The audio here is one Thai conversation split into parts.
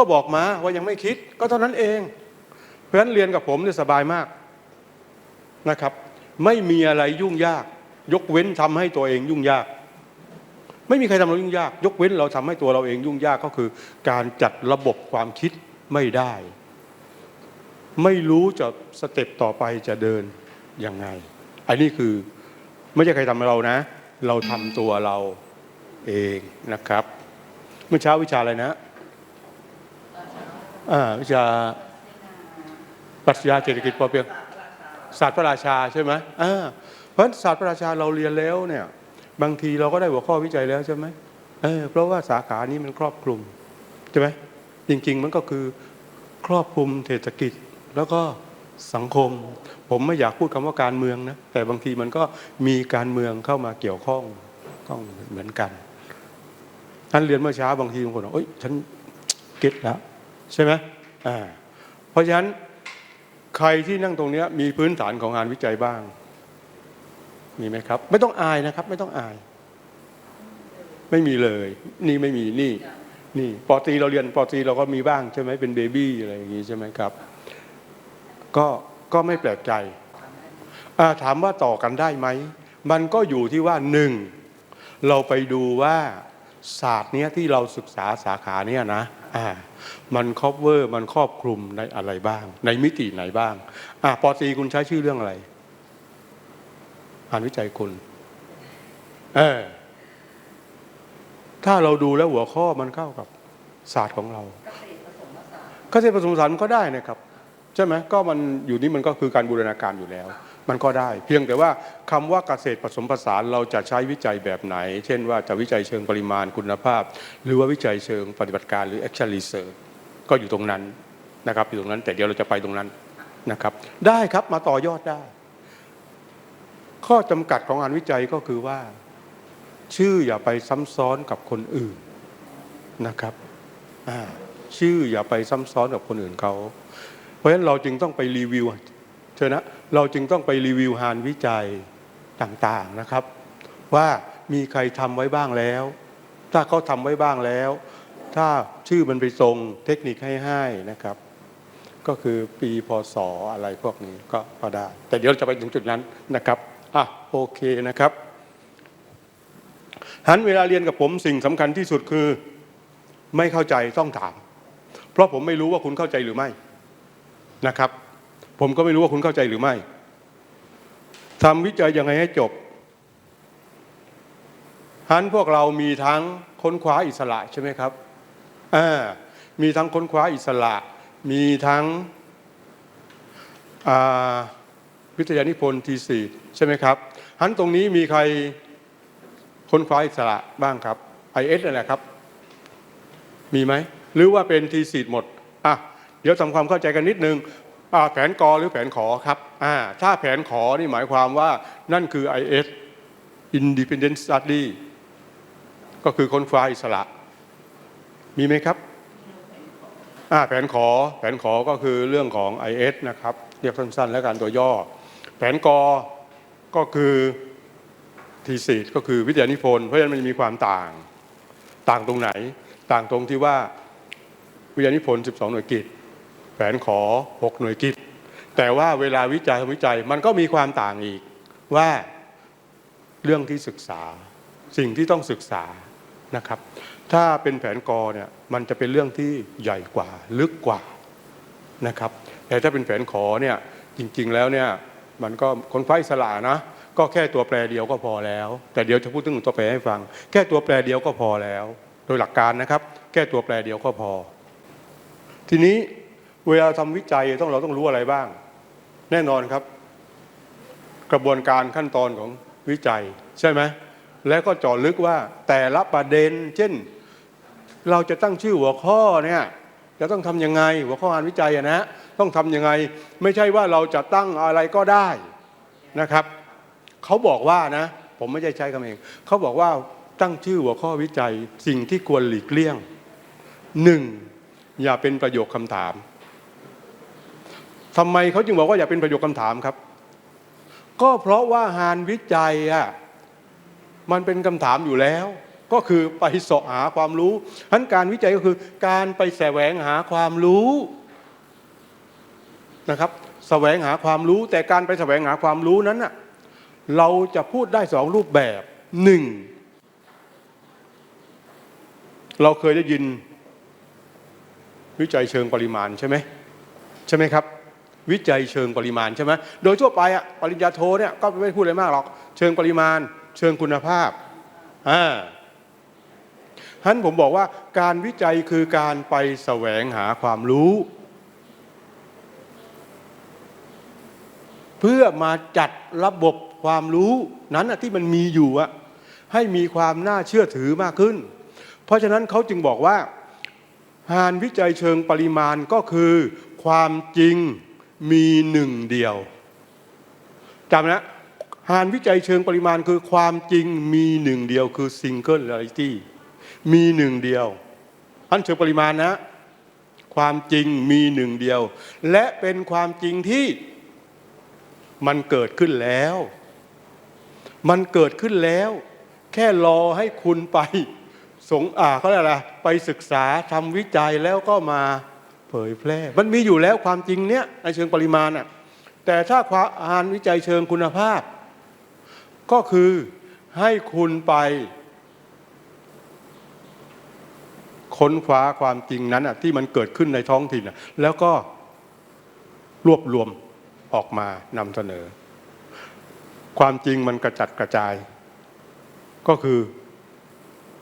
ก็บอกมาว่ายังไม่คิด ก็เท่านั้นเอง เพราะฉะนั้นเรียนกับผมเนี่ยสบายมากนะครับ ไม่มีอะไรยุ่งยาก ยกเว้นทำให้ตัวเองยุ่งยาก ไม่มีใครทำเรายุ่งยาก ยกเว้นเราทำให้ตัวเราเองยุ่งยากก็คือ การจัดระบบความคิดไม่ได้ ไม่รู้จะสเต็ปต่อไปจะเดินยังไง อันนี้คือไม่ใช่ใครทำเรานะ เราทำตัวเราเองนะครับ เมื่อเช้าวิชาอะไรนะ วิชาปรัชญาเศรษฐกิจพอเพียงศาสตร์พระราชาใช่ไหมอ่าเพราะฉะนั้นศาสตร์พระราชาเราเรียนแล้วเนี่ย บางทีเราก็ได้หัวข้อวิจัยแล้วใช่ไหมเออเพราะว่าสาขานี้มันครอบคลุมใช่ไหมจริง ๆ มันก็คือครอบคลุมเศรษฐกิจแล้วก็สังคม ผมไม่อยากพูดคำว่าการเมืองนะแต่บางทีมันก็มีการเมืองเข้ามาเกี่ยวข้องข้องเหมือนกันท่านเรียนเมื่อเช้าบางทีบางคนบอกเอ้ยฉันเก็ตแล้ว ใช่ไหมอ่าเพราะฉะนั้นใครที่นั่งตรงเนี้ยมีพื้นฐานของงานวิจัยบ้าง มีไหมครับ ไม่ต้องอายนะครับ ไม่ต้องอาย ไม่มีเลย นี่ไม่มีนี่ นี่ปอตีเราเรียนปอตีเราก็มีบ้างใช่ไหมเป็นเบบี้อะไรอย่างงี้ใช่ไหมครับ ก็ก็ไม่แปลกใจอ่าถามว่าต่อกันได้ไหม มันก็อยู่ที่ว่าหนึ่งเราไปดูว่าศาสตร์เนี้ยที่เราศึกษาสาขาเนี้ยนะอ่า มันครอบเวอร์มันครอบคลุมในอะไรบ้าง ในมิติไหนบ้างอ่าปอตีคุณใช้ชื่อเรื่องอะไรอ่านวิจัยคุณเออถ้าเราดูแล้วหัวข้อมันเข้ากับศาสตร์ของเราเกษตรผสมผสานมันก็ได้นะครับ ใช่ไหมก็มันอยู่นี่มันก็คือการบูรณาการอยู่แล้ว มันก็ได้ เพียงแต่ว่าคำว่าเกษตรผสมผสานเราจะใช้วิจัยแบบไหน เช่นว่าจะวิจัยเชิงปริมาณคุณภาพ หรือว่าวิจัยเชิงปฏิบัติการหรือ action research ก็อยู่ตรงนั้นนะครับอยู่ตรงนั้น แต่เดี๋ยวเราจะไปตรงนั้นนะครับ ได้ครับมาต่อยอดได้ ข้อจำกัดของงานวิจัยก็คือว่า ชื่ออย่าไปซ้ำซ้อนกับคนอื่นนะครับชื่ออย่าไปซ้ำซ้อนกับคนอื่นเขา เพราะฉะนั้นเราจึงต้องไปรีวิวเชนะ เราจึงต้องไปรีวิวงานวิจัยต่างๆนะครับ ว่ามีใครทำไว้บ้างแล้ว ถ้าเขาทำไว้บ้างแล้ว ถ้าชื่อมันไปตรงเทคนิคให้ให้นะครับ ก็คือปีพศอะไรพวกนี้ก็ก็ได้ แต่เดี๋ยวเราจะไปถึงจุดนั้นนะครับอะโอเคนะครับหันเวลาเรียนกับผมสิ่งสำคัญที่สุดคือไม่เข้าใจต้องถาม เพราะผมไม่รู้ว่าคุณเข้าใจหรือไม่นะครับ ผมก็ไม่รู้ว่าคุณเข้าใจหรือไม่ทำวิจัยยังไงให้จบหันพวกเรามีทั้งค้นคว้าอิสระใช่ไหมครับอ่ามีทั้งค้นคว้าอิสระ มีทั้งวิทยานิพนธ์ทีสี่ใช่ไหมครับหันตรงนี้มีใครค้นคว้าอิสระบ้างครับไอเอสนั่นแหละครับ มีไหม หรือว่าเป็นทีสีหมด อะ เดี๋ยวทำความเข้าใจกันนิดนึง แผนกอหรือแผนขอครับถ้าแผนขอนี่หมายความว่านั่นคือ IS Independent Study ก็คือค้นคว้าอิสระ มีไหมครับแผนขอแผนขอก็คือเรื่องของ IS นะครับ เรียกสั้นๆ แล้วกันตัวย่อ แผนกอก็คือทีสีก็คือวิทยานิพนธ์เพราะฉะนั้นมันมีความต่าง ต่างตรงไหน ต่างตรงที่ว่าวิทยานิพนธ์ 12 หน่วยกิจ แผนขอ 6 หน่วยกิจ แต่ว่าเวลาวิจัยวิจัยมันก็มีความต่างอีกว่าเรื่องที่ศึกษาสิ่งที่ต้องศึกษานะครับ ถ้าเป็นแผนกอเนี่ยมันจะเป็นเรื่องที่ใหญ่กว่าลึกกว่านะครับ แต่ถ้าเป็นแผนขอเนี่ยจริงๆแล้วเนี่ยมันก็คนไฟสละนะก็แค่ตัวแปรเดียวก็พอแล้ว แต่เดี๋ยวจะพูดถึงตัวแปรให้ฟัง แค่ตัวแปรเดียวก็พอแล้ว โดยหลักการนะครับ แค่ตัวแปรเดียวก็พอ ทีนี้ เวลาทำวิจัยต้องเราต้องรู้อะไรบ้าง แน่นอนครับ กระบวนการขั้นตอนของวิจัย ใช่ไหมแล้วก็เจาะลึกว่าแต่ละประเด็น เช่น เราจะตั้งชื่อหัวข้อเนี่ยจะต้องทำยังไงหัวข้องานวิจัยอะนะ ต้องทำยังไง ไม่ใช่ว่าเราจะตั้งอะไรก็ได้นะครับเขาบอกว่านะ ผมไม่ใช่ใช้คำเองเขาบอกว่าตั้งชื่อหัวข้อวิจัย สิ่งที่ควรหลีกเลี่ยงหนึ่งอย่าเป็นประโยคคำถาม ทำไมเขาจึงบอกว่าอย่าเป็นประโยคคำถามครับ ก็เพราะว่างานวิจัยอะมันเป็นคำถามอยู่แล้ว ก็คือไปสาะหาความรู้ฉะนั้นการวิจัยก็คือการไปแสวงหาความรู้นะครับแสวงหาความรู้ แต่การไปแสวงหาความรู้นั้นน่ะเราจะพูดได้สองรูปแบบหนึ่งเราเคยได้ยินวิจัยเชิงปริมาณใช่ไหมใช่ไหมครับ วิจัยเชิงปริมาณใช่ไหมโดยทั่วไปอะปริญญาโทเนี่ยก็ไม่พูดอะไรมากหรอก เชิงปริมาณ เชิงคุณภาพอ่าฉะนั้นผมบอกว่าการวิจัยคือการไปแสวงหาความรู้ เพื่อมาจัดระบบความรู้นั้นที่มันมีอยู่อะให้มีความน่าเชื่อถือมากขึ้น เพราะฉะนั้นเขาจึงบอกว่าหานวิจัยเชิงปริมาณก็คือ ความจริง มีหนึ่งเดียวจำนะหานวิจัยเชิงปริมาณคือความจริงมีหนึ่งเดียวคือ single reality มีหนึ่งเดียวอันเชิงปริมาณนะ ความจริงมีหนึ่งเดียว และเป็นความจริงที่มันเกิดขึ้นแล้ว มันเกิดขึ้นแล้ว แค่รอให้คุณไปสงอ่าเขาเรียกอะไรไปศึกษาทำวิจัยแล้วก็มา เผยแพร่ มันมีอยู่แล้วความจริงเนี้ยในเชิงปริมาณอะแต่ถ้าความอ่านวิจัยเชิงคุณภาพ ก็คือให้คุณไป ค้นคว้าความจริงนั้นอะที่มันเกิดขึ้นในท้องถิ่นอะแล้วก็รวบรวมออกมานำเสนอ ความจริงมันกระจัดกระจาย ก็คือ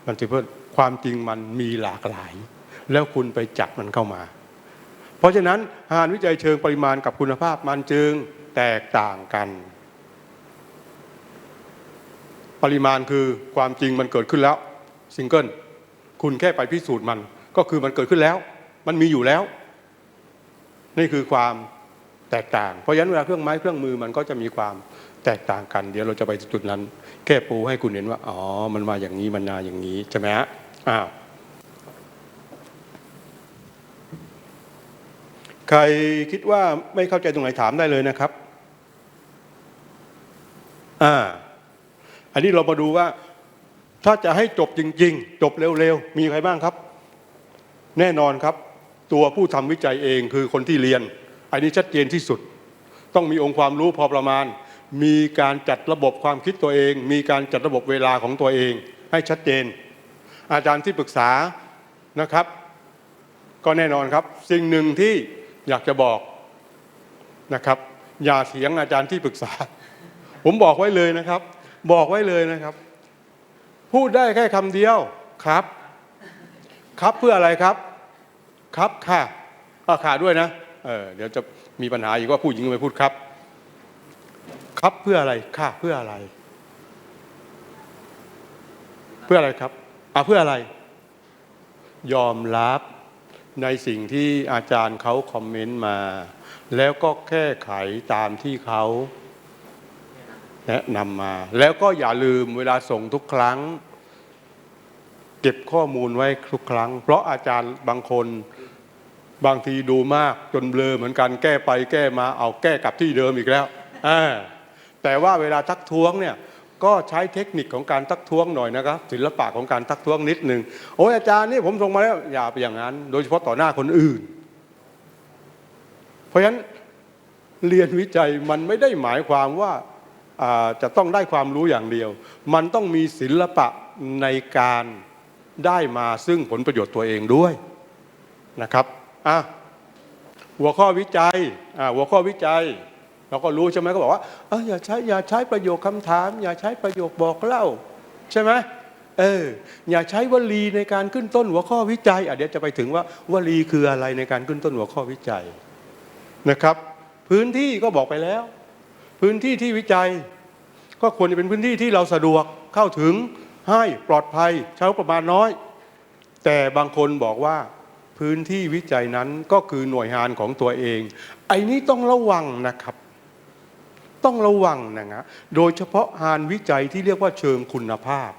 มันจะเพิ่มความจริงมันมีหลากหลาย แล้วคุณไปจับมันเข้ามา เพราะฉะนั้นงานวิจัยเชิงปริมาณกับคุณภาพมันจึงแตกต่างกัน ปริมาณคือความจริงมันเกิดขึ้นแล้วซิงเกิลคุณแค่ไปพิสูจน์มัน ก็คือมันเกิดขึ้นแล้ว มันมีอยู่แล้ว นี่คือความแตกต่าง เพราะฉะนั้นเวลาเครื่องไม้เครื่องมือมันก็จะมีความแตกต่างกัน เดี๋ยวเราจะไปจุดนั้น แค่ปูให้คุณเห็นว่า อ๋อ มันมาอย่างนี้ มันมาอย่างนี้ ใช่ไหมฮะอ้าว ใครคิดว่าไม่เข้าใจตรงไหนถามได้เลยนะครับอ่าอันนี้เรามาดูว่า ถ้าจะให้จบจริง ๆ จบเร็วๆ มีใครบ้างครับ แน่นอนครับ ตัวผู้ทำวิจัยเองคือคนที่เรียน อันนี้ชัดเจนที่สุด ต้องมีองค์ความรู้พอประมาณ มีการจัดระบบความคิดตัวเอง มีการจัดระบบเวลาของตัวเอง ให้ชัดเจน อาจารย์ที่ปรึกษานะครับ ก็แน่นอนครับ สิ่งหนึ่งที่ อยากจะบอกนะครับ อย่าเถียงอาจารย์ที่ปรึกษา ผมบอกไว้เลยนะครับ บอกไว้เลยนะครับ พูดได้แค่คำเดียวครับ ครับเพื่ออะไรครับ ครับค่ะก็ค่ะด้วยนะเออเดี๋ยวจะมีปัญหาอีกว่าผู้หญิงไปพูดครับ ครับเพื่ออะไรค่ะเพื่ออะไร เพื่ออะไรครับอะเพื่ออะไร ยอมรับ ในสิ่งที่อาจารย์เขาคอมเมนต์มา แล้วก็แก้ไขตามที่เขาแนะนำมา แล้วก็อย่าลืมเวลาส่งทุกครั้ง เก็บข้อมูลไว้ทุกครั้ง เพราะอาจารย์บางคนบางทีดูมากจนเบลอเหมือนกันแก้ไปแก้มาเอาแก้กลับที่เดิมอีกแล้วแต่ว่าเวลาทักท้วงเนี่ย ก็ใช้เทคนิคของการทักท้วงหน่อยนะครับศิลปะของการทักท้วงนิดหนึ่งโอ้ยอาจารย์นี่ผมส่งมาแล้วอย่าไปอย่างนั้น โดยเฉพาะต่อหน้าคนอื่น เพราะฉะนั้นเรียนวิจัยมันไม่ได้หมายความว่าจะต้องได้ความรู้อย่างเดียว มันต้องมีศิลปะในการได้มาซึ่งผลประโยชน์ตัวเองด้วยนะครับอะหัวข้อวิจัยอะหัวข้อวิจัย เราก็รู้ใช่ไหมก็บอกว่าเอออย่าใช้อย่าใช้ประโยคคำถาม อย่าใช้ประโยคบอกเล่า ใช่ไหมเอออย่าใช้วลีในการขึ้นต้นหัวข้อวิจัยอะเดี๋ยวจะไปถึงว่าวลีคืออะไรในการขึ้นต้นหัวข้อวิจัยนะครับ พื้นที่ก็บอกไปแล้ว พื้นที่ที่วิจัย ก็ควรจะเป็นพื้นที่ที่เราสะดวกเข้าถึงให้ปลอดภัยใช้ประมาณน้อย แต่บางคนบอกว่าพื้นที่วิจัยนั้นก็คือหน่วยงานของตัวเอง ไอ้นี้ต้องระวังนะครับ ต้องระวังนะฮะโดยเฉพาะงานวิจัยที่เรียกว่าเชิงคุณภาพ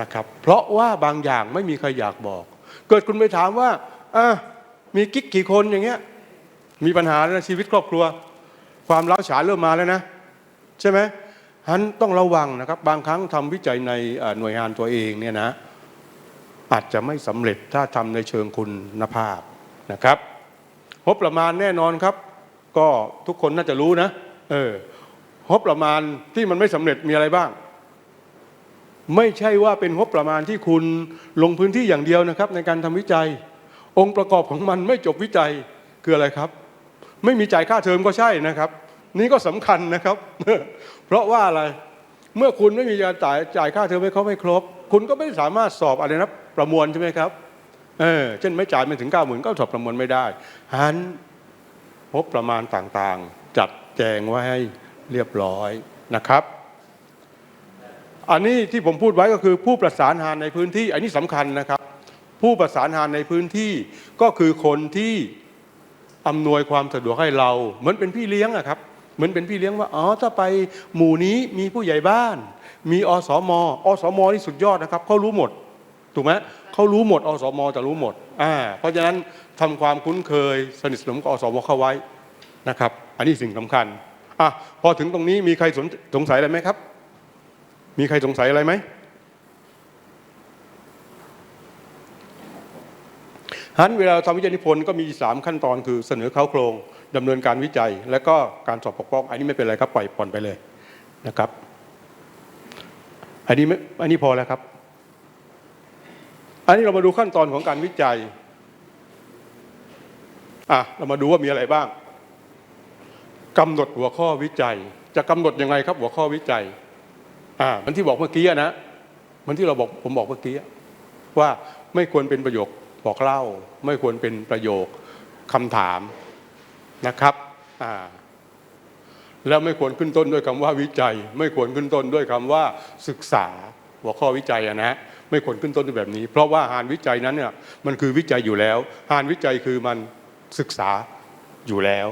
นะครับเพราะว่าบางอย่างไม่มีใครอยากบอก เกิดคุณไปถามว่าอะมีกิ๊กกี่คนอย่างเงี้ยมีปัญหาแล้วนะชีวิตครอบครัว ความร้าวฉานเริ่มมาแล้วนะ ใช่ไหมฉันต้องระวังนะครับ บางครั้งทำวิจัยในหน่วยงานตัวเองเนี่ยนะอาจจะไม่สำเร็จถ้าทำในเชิงคุณภาพนะครับงบประมาณแน่นอนครับ ก็ทุกคนน่าจะรู้นะ เอองบประมาณที่มันไม่สำเร็จมีอะไรบ้าง ไม่ใช่ว่าเป็นงบประมาณที่คุณลงพื้นที่อย่างเดียวนะครับ ในการทำวิจัย องค์ประกอบของมันไม่จบวิจัยคืออะไรครับ ไม่มีจ่ายค่าเทอมก็ใช่นะครับ นี่ก็สำคัญนะครับ เพราะว่าอะไรเมื่อคุณไม่มีการจ่ายจ่ายค่าเทอมให้เขาไม่ครบ คุณก็ไม่สามารถสอบอะไรนะประมวลใช่ไหมครับเออเช่นไม่จ่ายไม่ถึงเก้าหมื่นก็สอบประมวลไม่ได้ฉะนั้น งบประมาณต่างๆ จัดแจงไว้ให้เรียบร้อยนะครับ อันนี้ที่ผมพูดไว้ก็คือผู้ประสานงานในพื้นที่ อันนี้สำคัญนะครับ ผู้ประสานงานในพื้นที่ก็คือคนที่อำนวยความสะดวกให้เรา เหมือนเป็นพี่เลี้ยงอะครับเหมือนเป็นพี่เลี้ยงว่าอ๋อถ้าไปหมู่นี้มีผู้ใหญ่บ้าน มีอสมอสมนี่สุดยอดนะครับเขารู้หมด ถูกไหมเขารู้หมดอสมจะรู้หมดอ่าเพราะฉะนั้นทำความคุ้นเคยสนิทสนมกับอสมเข้าไว้นะครับ อันนี้สิ่งสำคัญอะพอถึงตรงนี้มีใครสงสัยอะไรไหมครับ มีใครสงสัยอะไรไหมฮันเวลาทำวิจัยนิพนธ์ก็มี 3 ขั้นตอนคือเสนอเข้าโครงดำเนินการวิจัย และก็การสอบปกป้อง อันนี้ไม่เป็นไรครับปล่อยผ่อนไปเลยนะครับ อันนี้อันนี้พอแล้วครับ อันนี้เรามาดูขั้นตอนของการวิจัยอะเรามาดูว่ามีอะไรบ้างกำหนดหัวข้อวิจัย จะกำหนดยังไงครับ หัวข้อวิจัยอ่ามันที่บอกเมื่อกี้นะมันที่เราบอกผมบอกเมื่อกี้ว่าไม่ควรเป็นประโยคบอกเล่า ไม่ควรเป็นประโยคคำถามนะครับอ่าแล้วไม่ควรขึ้นต้นด้วยคำว่าวิจัย ไม่ควรขึ้นต้นด้วยคำว่าศึกษาหัวข้อวิจัยอะนะ ไม่ควรขึ้นต้นด้วยแบบนี้ เพราะว่าหารวิจัยนั้นเนี่ยมันคือวิจัยอยู่แล้ว หารวิจัยคือมันศึกษาอยู่แล้ว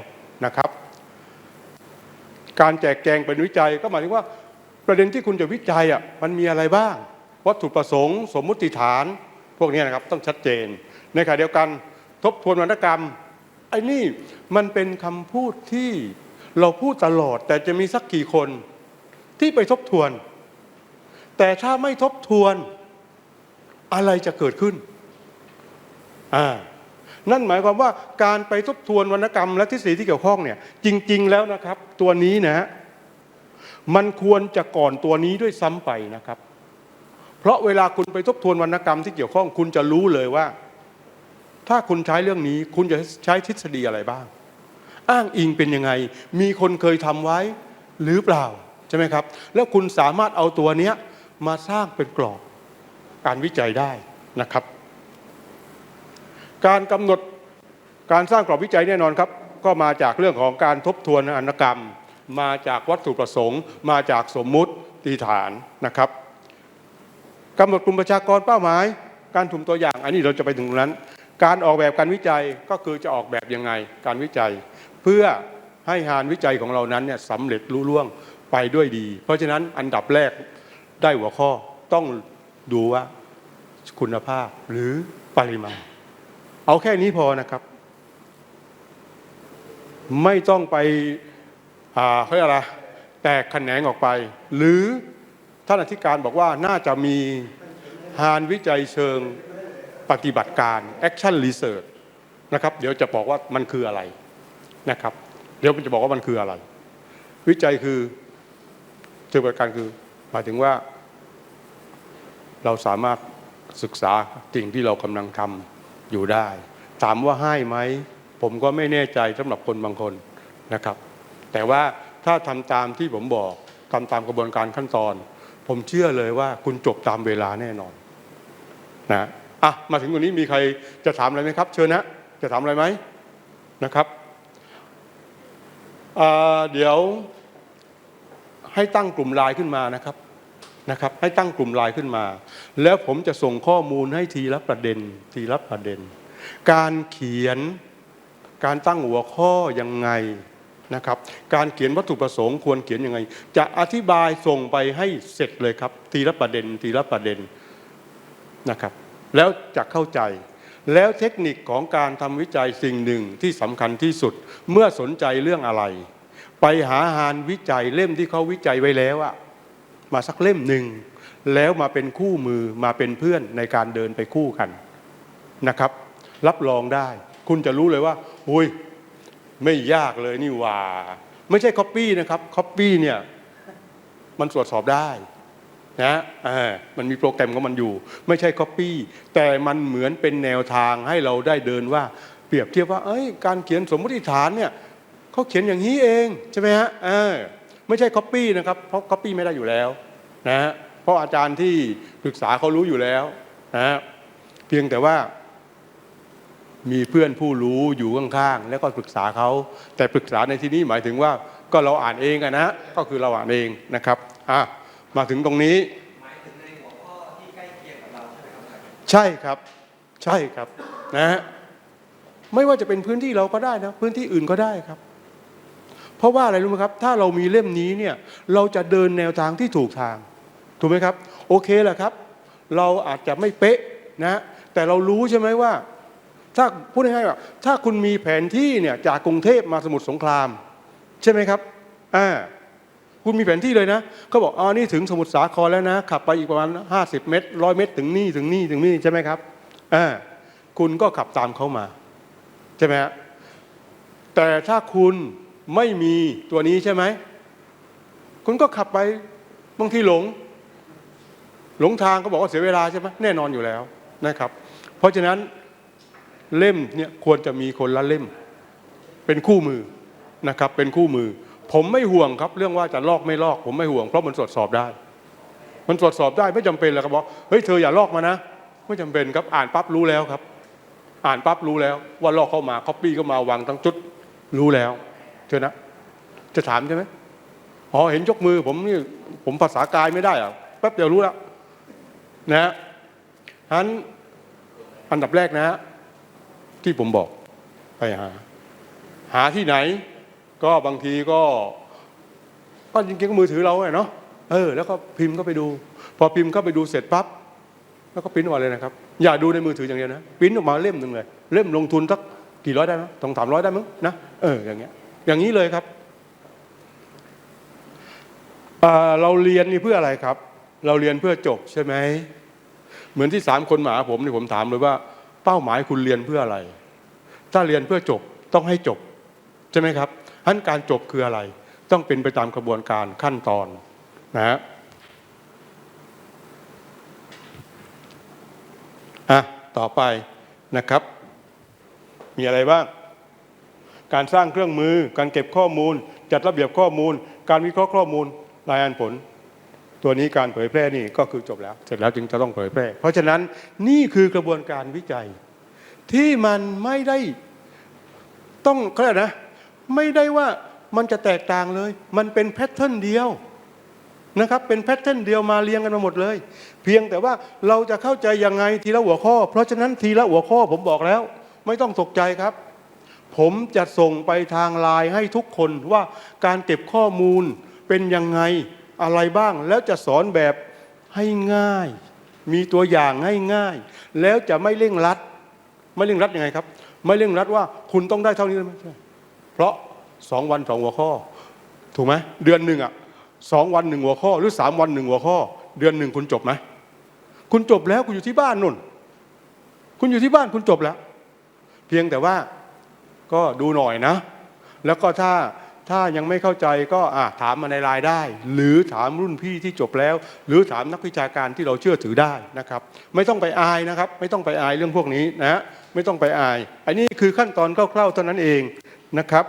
นะครับ การแจกแจงเป็นวิจัยก็หมายถึงว่าประเด็นที่คุณจะวิจัยอะมันมีอะไรบ้าง วัตถุประสงค์ สมมุติฐาน พวกนี้นะครับต้องชัดเจนในขณะเดียวกันทบทวนวรรณกรรมไอ้นี่มันเป็นคำพูดที่เราพูดตลอด แต่จะมีสักกี่คนที่ไปทบทวน แต่ถ้าไม่ทบทวน อะไรจะเกิดขึ้นอ่านั่นหมายความว่าการไปทบทวนวรรณกรรมและทฤษฎีที่เกี่ยวข้องเนี่ยจริง ๆ แล้วนะครับ ตัวนี้นะฮะมันควรจะก่อนตัวนี้ด้วยซ้ำไปนะครับ เพราะเวลาคุณไปทบทวนวรรณกรรมที่เกี่ยวข้อง คุณจะรู้เลยว่า ถ้าคุณใช้เรื่องนี้ คุณจะใช้ทฤษฎีอะไรบ้าง อ้างอิงเป็นยังไง มีคนเคยทำไว้หรือเปล่าใช่ไหมครับ แล้วคุณสามารถเอาตัวเนี้ยมาสร้างเป็นกรอบ การวิจัยได้นะครับ การกำหนดการสร้างกรอบวิจัยแน่นอนครับ ก็มาจากเรื่องของการทบทวนวรรณกรรม มาจากวัตถุประสงค์ มาจากสมมุติฐานนะครับกำหนดกลุ่มประชากรเป้าหมาย การถุมตัวอย่าง อันนี้เราจะไปถึงตรงนั้น การออกแบบการวิจัยก็คือจะออกแบบยังไง การวิจัย เพื่อให้งานวิจัยของเรานั้นเนี่ยสำเร็จลุล่วงไปด้วยดี เพราะฉะนั้นอันดับแรกได้หัวข้อต้อง ดูว่าคุณภาพหรือปริมาณ เอาแค่นี้พอนะครับ ไม่ต้องไปอ่าเขาเรียกอะไรแตกแขนงออกไป หรือท่านอธิการบอกว่าน่าจะมีงานวิจัยเชิงปฏิบัติการ action research นะครับเดี๋ยวจะบอกว่ามันคืออะไรนะครับ เดี๋ยวผมจะบอกว่ามันคืออะไร วิจัยคือเชิงปฏิบัติการคือหมายถึงว่า เราสามารถศึกษาสิ่งที่เรากำลังทำอยู่ได้ ถามว่าให้ไหม ผมก็ไม่แน่ใจสำหรับคนบางคนนะครับ แต่ว่าถ้าทำตามที่ผมบอกทำตามกระบวนการขั้นตอน ผมเชื่อเลยว่าคุณจบตามเวลาแน่นอนนะอะมาถึงตรงนี้มีใครจะถามอะไรไหมครับ เชิญนะจะถามอะไรไหมนะครับเดี๋ยวให้ตั้งกลุ่มไลน์ขึ้นมานะครับนะครับ ให้ตั้งกลุ่มไลน์ขึ้นมา แล้วผมจะส่งข้อมูลให้ทีละประเด็น ทีละประเด็น การเขียนการตั้งหัวข้อยังไงนะครับ การเขียนวัตถุประสงค์ควรเขียนยังไง จะอธิบายส่งไปให้เสร็จเลยครับ ทีละประเด็น ทีละประเด็นนะครับ แล้วจะเข้าใจ แล้วเทคนิคของการทำวิจัยสิ่งหนึ่งที่สำคัญที่สุด เมื่อสนใจเรื่องอะไร ไปหาหารวิจัยเล่มที่เขาวิจัยไว้แล้วอะมาสักเล่มหนึ่ง แล้วมาเป็นคู่มือมาเป็นเพื่อนในการเดินไปคู่กันนะครับ รับรองได้ คุณจะรู้เลยว่าอุ้ยไม่ยากเลยนี่ว่า ไม่ใช่ Copy นะครับ Copy เนี่ยมันตรวจสอบได้นะมันมีโปรแกรมของมันอยู่ ไม่ใช่ Copy แต่มันเหมือนเป็นแนวทางให้เราได้เดินว่า เปรียบเทียบว่า เอ้ย การเขียนสมมติฐานเนี่ยเขาเขียนอย่างนี้เอง ใช่ไหมฮะไม่ใช่ Copy นะครับ เพราะ Copy ไม่ได้อยู่แล้วนะฮะ เพราะอาจารย์ที่ปรึกษาเขารู้อยู่แล้วนะฮะเพียงแต่ว่ามีเพื่อนผู้รู้อยู่ข้างๆแล้วก็ปรึกษาเขา แต่ปรึกษาในที่นี้หมายถึงว่าก็เราอ่านเองอะนะก็คือเราอ่านเองนะครับอะมาถึงตรงนี้หมายถึงในหัวข้อที่ใกล้เคียงกับเราใช่ไหมครับอาจารย์ใช่ครับ ใช่ครับนะฮะไม่ว่าจะเป็นพื้นที่เราก็ได้นะ พื้นที่อื่นก็ได้ครับ เพราะว่าอะไรรู้ไหมครับ ถ้าเรามีเล่มนี้เนี่ย เราจะเดินแนวทางที่ถูกทาง ถูกไหมครับ โอเคแหละครับ เราอาจจะไม่เป๊ะนะแต่เรารู้ใช่ไหมว่า ถ้าพูดง่ายๆว่าถ้าคุณมีแผนที่เนี่ยจากกรุงเทพมาสมุทรสงคราม ใช่ไหมครับอ่าคุณมีแผนที่เลยนะเขาบอกอ๋อนี่ถึงสมุทรสาครแล้วนะ ขับไปอีกประมาณ 50 เมตรร้อยเมตรถึงนี่ถึงนี่ถึงนี่ใช่ไหมครับอ่าคุณก็ขับตามเขามา ใช่ไหมฮะแต่ถ้าคุณไม่มีตัวนี้ใช่ไหม คุณก็ขับไปบางทีหลง หลงทางก็บอกว่าเสียเวลาใช่ไหมแน่นอนอยู่แล้วนะครับ เพราะฉะนั้นเล่มเนี่ยควรจะมีคนละเล่ม เป็นคู่มือนะครับ เป็นคู่มือ ผมไม่ห่วงครับเรื่องว่าจะลอกไม่ลอก ผมไม่ห่วงเพราะมันตรวจสอบได้ มันตรวจสอบได้ไม่จำเป็นเลยครับบอกเฮ้ยเธออย่าลอกมานะไม่จำเป็นครับอ่านปั๊บรู้แล้วครับ อ่านปั๊บรู้แล้วว่าลอกเข้ามา c อปปี้เข้ามาวางทั้งจุดรู้แล้วเชิญนะจะถามใช่ไหมอ๋อเห็นยกมือ ผมนี่ผมภาษากายไม่ได้อะแป๊บเดียวรู้แล้ว นะฮะฉะนั้นอันดับแรกนะฮะที่ผมบอกไปหา หาที่ไหน ก็บางทีก็ก็จริงๆก็มือถือเราไงเนาะเออแล้วก็พิมพ์เข้าไปดู พอพิมพ์เข้าไปดูเสร็จปั๊บแล้วก็ปริ้นออกมาเลยนะครับ อย่าดูในมือถืออย่างเดียวนะปริ้นออกมาเล่มหนึ่งเลยเล่มลงทุนสักกี่ร้อยได้นะสองสามร้อยได้มั้งนะเอออย่างเงี้ย อย่างนี้เลยครับเราเรียนนี่เพื่ออะไรครับ เราเรียนเพื่อจบใช่ไหม เหมือนที่สามคนหมาผมนี่ผมถามเลยว่า เป้าหมายคุณเรียนเพื่ออะไร ถ้าเรียนเพื่อจบต้องให้จบ ใช่ไหมครับท่านการจบคืออะไร ต้องเป็นไปตามกระบวนการขั้นตอนนะฮะอะต่อไปนะครับ มีอะไรบ้างการสร้างเครื่องมือ การเก็บข้อมูล จัดระเบียบข้อมูล การวิเคราะห์ข้อมูลรายงานผล ตัวนี้การเผยแพร่นี่ก็คือจบแล้ว เสร็จแล้วจึงจะต้องเผยแพร่ เพราะฉะนั้นนี่คือกระบวนการวิจัย ที่มันไม่ได้ต้องเขาเรียกนะไม่ได้ว่ามันจะแตกต่างเลย มันเป็นแพทเทิร์นเดียวนะครับเป็นแพทเทิร์นเดียวมาเรียงกันมาหมดเลย เพียงแต่ว่าเราจะเข้าใจยังไงทีละหัวข้อ เพราะฉะนั้นทีละหัวข้อผมบอกแล้ว ไม่ต้องตกใจครับ ผมจะส่งไปทางไลน์ให้ทุกคนว่าการเก็บข้อมูลเป็นยังไง อะไรบ้าง แล้วจะสอนแบบให้ง่าย มีตัวอย่างให้ง่าย แล้วจะไม่เร่งรัด ไม่เร่งรัดยังไงครับ ไม่เร่งรัดว่าคุณต้องได้เท่านี้ไม่ใช่เพราะสองวันสองหัวข้อ ถูกไหมเดือนหนึ่งอะสองวันหนึ่งหัวข้อ หรือสามวันหนึ่งหัวข้อ เดือนหนึ่งคุณจบไหมคุณจบแล้วคุณอยู่ที่บ้านนุ่น คุณอยู่ที่บ้านคุณจบแล้ว เพียงแต่ว่าก็ดูหน่อยนะ แล้วก็ถ้า ถ้ายังไม่เข้าใจก็ถามมาในไลน์ได้ หรือถามรุ่นพี่ที่จบแล้ว หรือถามนักวิชาการที่เราเชื่อถือได้นะครับ ไม่ต้องไปอายนะครับ ไม่ต้องไปอายเรื่องพวกนี้นะไม่ต้องไปอาย อันนี้คือขั้นตอนคร่าวๆเท่านั้นเองนะครับ